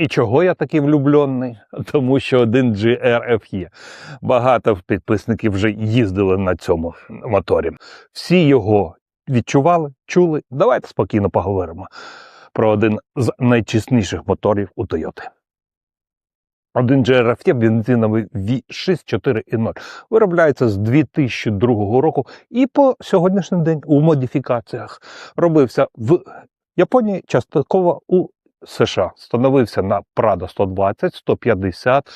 І чого я такий влюблений? Тому що один GRF є. Багато підписників вже їздили на цьому моторі. Всі його відчували, чули. Давайте спокійно поговоримо про один з найчесніших моторів у Toyota. Один GRF бензиновий V6 4.0 виробляється з 2002 року і по сьогоднішній день у модифікаціях робився в Японії, частково у США. Становився на Prado 120, 150,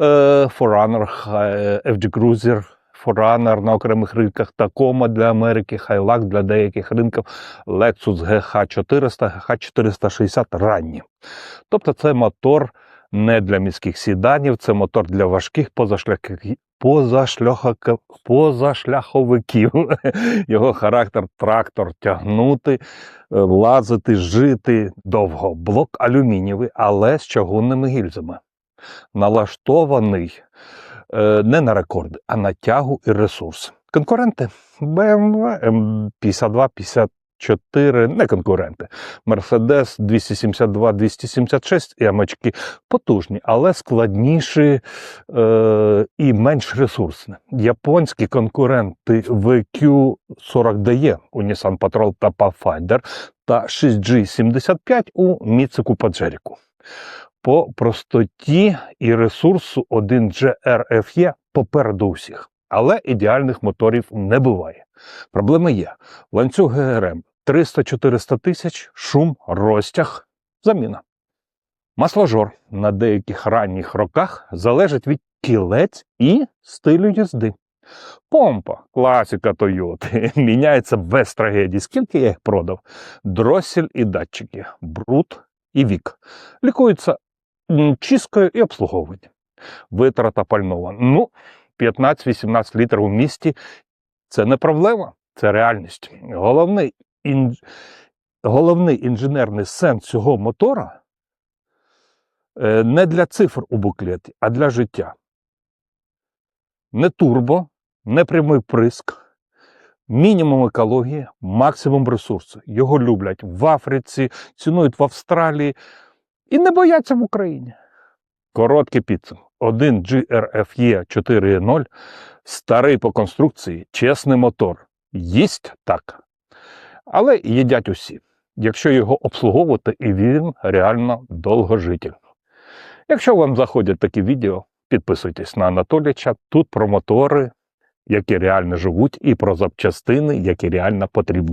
е, Forerunner, е, FG Cruiser, Forerunner на окремих ринках, Tacoma для Америки, Hilux для деяких ринків, Lexus GH400, GH460 ранні. Тобто це мотор не для міських сіданів, це мотор для важких позашляховиків. Його характер трактор тягнути, е, лазити, жити довго. Блок алюмінієвий, але з чавунними гільзами. Налаштований е, не на рекорди, а на тягу і ресурс. Конкуренти BMW M52, 54, не конкуренти. Mercedes 272, 276 і амачки потужні, але складніші е, і менш ресурсні. Японські конкуренти VQ40DE у Nissan Patrol та Pathfinder та 6G75 у Mitsubishi Pajero. По простоті і ресурсу один GRFE попереду усіх. Але ідеальних моторів не буває. Проблеми є. Ланцюг ГРМ 300-400 тисяч, шум, розтяг, заміна. Масложор на деяких ранніх роках залежить від кілець і стилю їзди. Помпа, класика Тойоти, міняється без трагедій. Скільки я їх продав? Дросель і датчики, бруд і вік. Лікуються чисткою і обслуговують. Витрата пального. Ну, 15-18 літрів у місті це не проблема, це реальність. Головний, ін... Головний інженерний сенс цього мотора е, не для цифр у буклеті, а для життя. Не турбо, не прямий приск, мінімум екології, максимум ресурсу. Його люблять в Африці, цінують в Австралії і не бояться в Україні. Короткий підсумок. Один GRFE 4.0, старий по конструкції, чесний мотор. Їсть так. Але їдять усі, якщо його обслуговувати, і він реально довгожитель. Якщо вам заходять такі відео, підписуйтесь на Анатоліча. Тут про мотори, які реально живуть, і про запчастини, які реально потрібні.